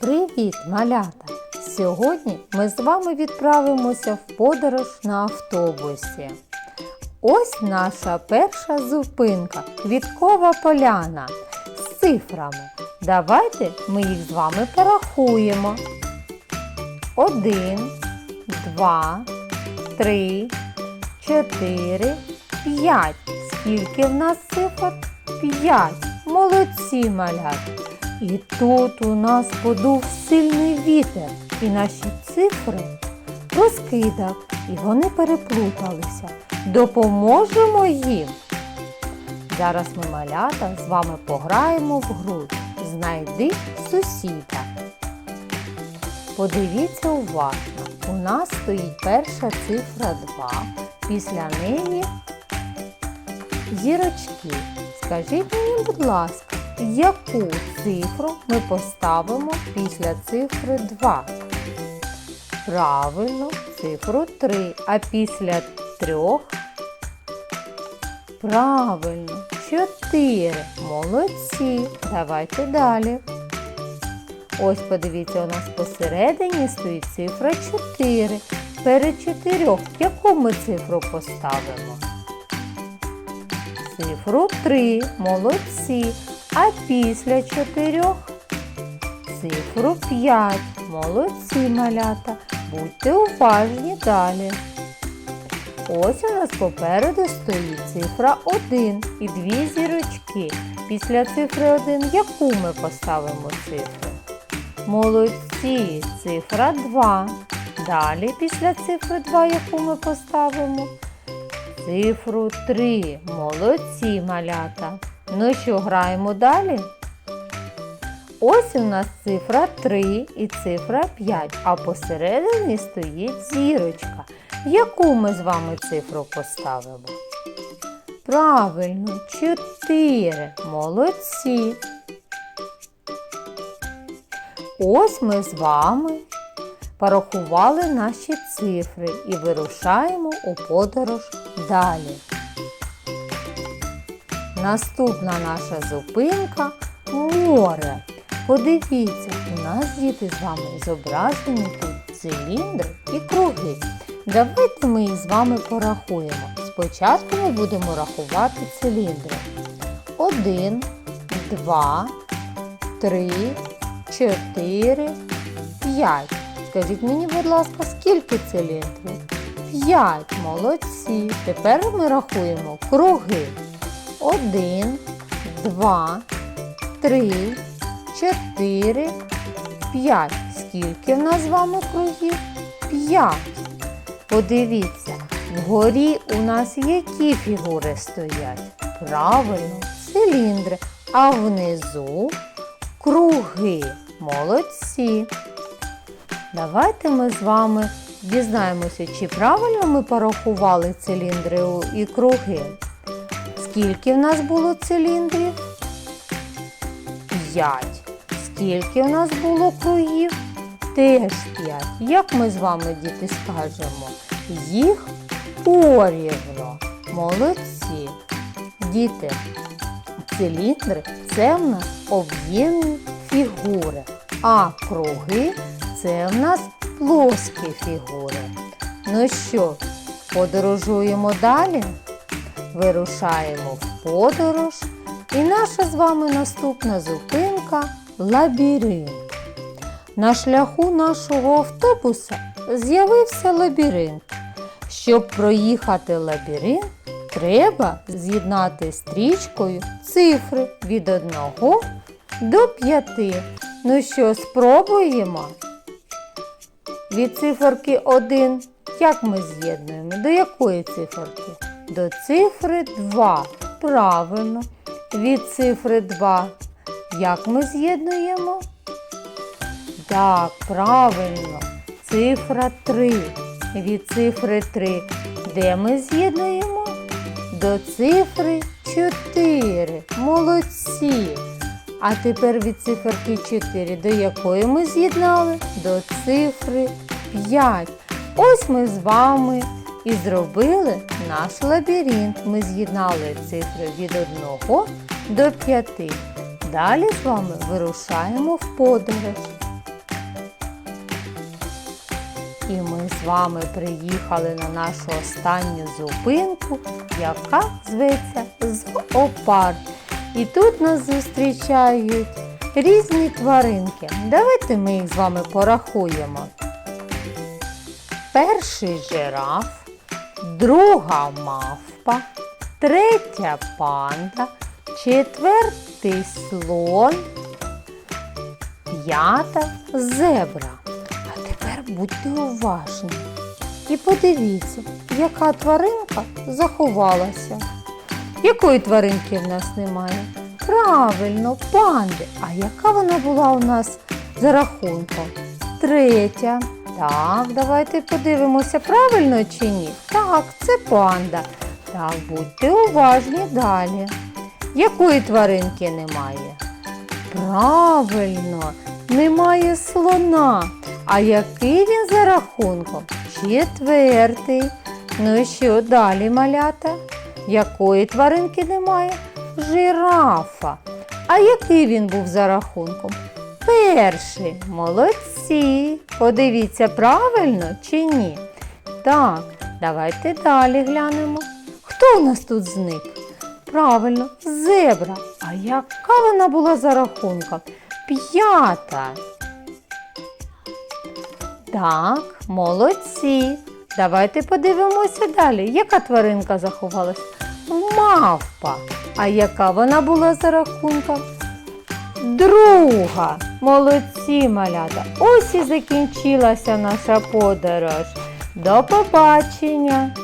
Привіт, малята! Сьогодні ми з вами відправимося в подорож на автобусі. Ось наша перша зупинка Квіткова поляна з цифрами. Давайте ми їх з вами порахуємо. Один, два, три, чотири, п'ять. Скільки в нас цифр? П'ять. Молодці, малята. І тут у нас подув сильний вітер, і наші цифри розкидав, і вони переплуталися. Допоможемо їм. Зараз ми малята з вами пограємо в гру Знайди сусіда. Подивіться уважно. У нас стоїть перша цифра 2. Після неї зірочки. Скажіть мені, будь ласка, яку цифру ми поставимо після цифри 2? Правильно, цифру 3. А після 3? Правильно, 4. Молодці. Давайте далі. Ось подивіться, у нас посередині стоїть цифра 4. Перед 4 яку ми цифру поставимо? Цифру 3. Молодці. А після 4 цифру 5. Молодці малята. Будьте уважні далі. Ось у нас попереду стоїть цифра 1 і дві зірочки. Після цифри 1 яку ми поставимо цифру? Молодці, цифра 2. Далі після цифри 2 яку ми поставимо? Цифру 3. Молодці малята. Ну що, граємо далі? Ось у нас цифра 3 і цифра 5, а посередині стоїть зірочка. Яку ми з вами цифру поставимо? Правильно, 4. Молодці. Ось ми з вами порахували наші цифри і вирушаємо у подорож далі. Наступна наша зупинка море. Подивіться, у нас діти з вами зображені тут циліндри і круги. Давайте ми їх з вами порахуємо. Спочатку ми будемо рахувати циліндри. Один, два, три, чотири, п'ять. Скажіть мені, будь ласка, скільки циліндрів? П'ять. Молодці. Тепер ми рахуємо круги. Один, два, три, чотири, п'ять. Скільки в нас з вами кругів? П'ять. Подивіться, вгорі у нас які фігури стоять? Правильно, циліндри, а внизу круги. Молодці. Давайте ми з вами дізнаємося, чи правильно ми порахували циліндри і круги. Скільки в нас було циліндрів? П'ять. Скільки в нас було кругів? Теж п'ять. Як ми з вами, діти, скажемо? Їх порівно. Молодці. Діти, циліндри це в нас об'ємні фігури, а круги це в нас плоскі фігури. Ну що, подорожуємо далі? Вирушаємо в подорож. І наша з вами наступна зупинка лабіринт. На шляху нашого автобуса з'явився лабіринт. Щоб проїхати лабіринт, треба з'єднати стрічкою цифри від 1 до 5. Ну що, спробуємо? Від циферки 1 як ми з'єднуємо? До якої циферки? До цифри 2. Правильно. Від цифри 2 як ми з'єднуємо? Так, правильно. Цифра 3. Від цифри 3. Де ми з'єднуємо? До цифри 4. Молодці. А тепер від циферки 4, до якої ми з'єднали, до цифри 5. Ось ми з вами і зробили наш лабіринт. Ми з'єднали цифри від 1 до 5. Далі з вами вирушаємо в подорож. І ми з вами приїхали на нашу останню зупинку, яка зветься Зоопарк. І тут нас зустрічають різні тваринки. Давайте ми їх з вами порахуємо. Перший жираф, друга мавпа, третя панда, четвертий слон, п'ята зебра. А тепер будьте уважні і подивіться, яка тваринка заховалася. Якої тваринки в нас немає? Правильно, панди. А яка вона була у нас за рахунком? Третя. Так, давайте подивимося, правильно чи ні? Так, це панда. Так, будьте уважні далі. Якої тваринки немає? Правильно, немає слона. А який він за рахунком? Четвертий. Ну і що далі, малята? Якої тваринки немає? Жирафа. А який він був за рахунком? Перший. Молодці. Подивіться, правильно чи ні? Так, давайте далі глянемо. Хто у нас тут зник? Правильно, зебра. А яка вона була за рахунком? П'ята. Так, молодці. Давайте подивимося далі. Яка тваринка заховалась? Мавпа. А яка вона була за рахунком? Друга. Молодці, малята. Ось і закінчилася наша подорож. До побачення!